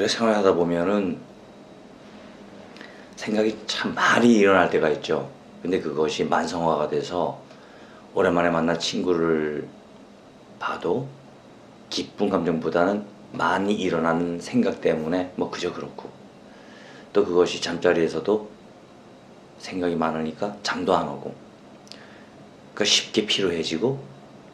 그래 생활하다 보면은 생각이 참 많이 일어날 때가 있죠. 근데 그것이 만성화가 돼서 오랜만에 만난 친구를 봐도 기쁜 감정보다는 많이 일어나는 생각 때문에 뭐 그저 그렇고. 또 그것이 잠자리에서도 생각이 많으니까 잠도 안 오고. 그 쉽게 피로해지고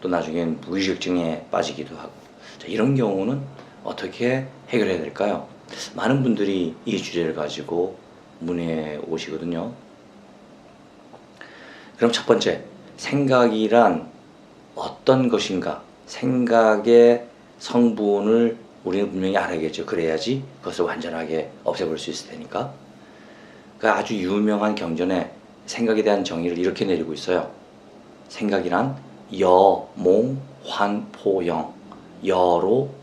또 나중엔 무의식증에 빠지기도 하고. 자, 이런 경우는 어떻게 해결해야 될까요? 많은 분들이 이 주제를 가지고 문의해 오시거든요. 그럼 첫 번째, 생각이란 어떤 것인가? 생각의 성분을 우리는 분명히 알아야겠죠. 그래야지 그것을 완전하게 없애볼 수 있을 테니까. 그 아주 유명한 경전에 생각에 대한 정의를 이렇게 내리고 있어요. 생각이란 여, 몽, 환, 포, 영. 여로, 역,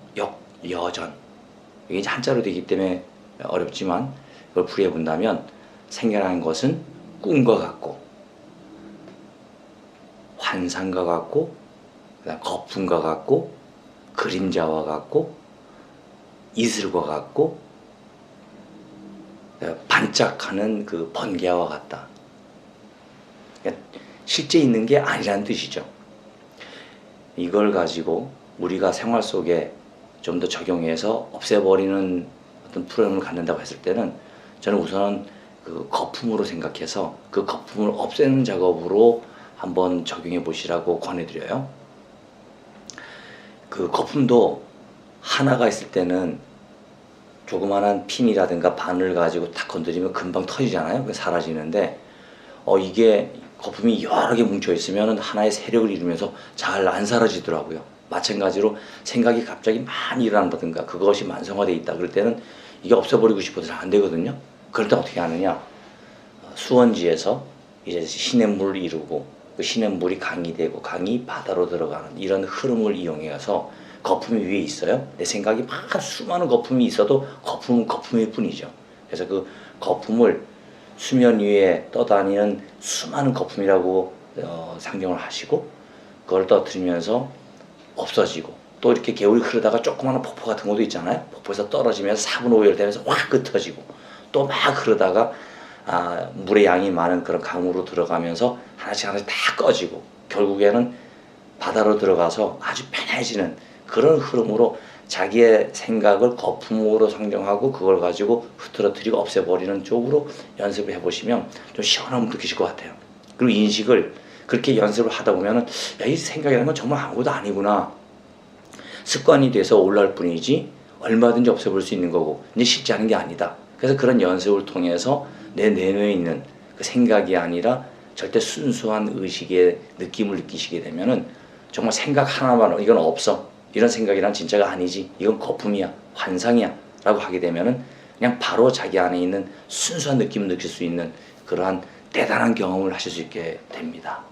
여전. 이게 이제 한자로 되기 때문에 어렵지만 그걸 풀이해 본다면 생각이라는 것은 꿈과 같고 환상과 같고 그다음 거품과 같고 그림자와 같고 이슬과 같고 어, 반짝하는 그 번개와 같다. 그러니까 실제 있는 게 아니라는 뜻이죠. 이걸 가지고 우리가 생활 속에 좀 더 적용해서 없애버리는 어떤 프로그램을 갖는다고 했을 때는 저는 우선 그 거품으로 생각해서 그 거품을 없애는 작업으로 한번 적용해 보시라고 권해드려요. 그 거품도 하나가 있을 때는 조그만한 핀이라든가 바늘 가지고 탁 건드리면 금방 터지잖아요. 사라지는데 어 이게 거품이 여러 개 뭉쳐 있으면 하나의 세력을 이루면서 잘 안 사라지더라고요. 마찬가지로 생각이 갑자기 많이 일어난다든가 그것이 만성화돼 있다 그럴 때는 이게 없애버리고 싶어도 잘 안 되거든요. 그럴 때 어떻게 하느냐? 어, 수원지에서 이제 시냇물을 이루고 그 시냇물이 강이 되고 강이 바다로 들어가는 이런 흐름을 이용해서 거품이 위에 있어요. 내 생각이 막 수많은 거품이 있어도 거품은 거품일 뿐이죠. 그래서 그 거품을 수면 위에 떠다니는 수많은 거품이라고 어, 상정을 하시고 그걸 떠들이면서 없어지고 또 이렇게 개울이 흐르다가 조그마한 폭포 같은 것도 있잖아요. 폭포에서 떨어지면서 4분 5일 되면서 확 흩어지고 또 막 흐르다가 아, 물의 양이 많은 그런 강으로 들어가면서 하나씩 하나씩 다 꺼지고 결국에는 바다로 들어가서 아주 편해지는 그런 흐름으로 자기의 생각을 거품으로 상정하고 그걸 가지고 흐트러뜨리고 없애버리는 쪽으로 연습을 해보시면 좀 시원함을 느끼실 것 같아요. 그리고 인식을 그렇게 연습을 하다 보면은 야, 이 생각이라는 건 정말 아무것도 아니구나. 습관이 돼서 올라올 뿐이지 얼마든지 없애볼 수 있는 거고 이제 쉽지 않은 게 아니다. 그래서 그런 연습을 통해서 내 내면에 있는 그 생각이 아니라 절대 순수한 의식의 느낌을 느끼시게 되면은 정말 생각 하나만 이건 없어 이런 생각이란 진짜가 아니지 이건 거품이야 환상이야 라고 하게 되면은 그냥 바로 자기 안에 있는 순수한 느낌을 느낄 수 있는 그러한 대단한 경험을 하실 수 있게 됩니다.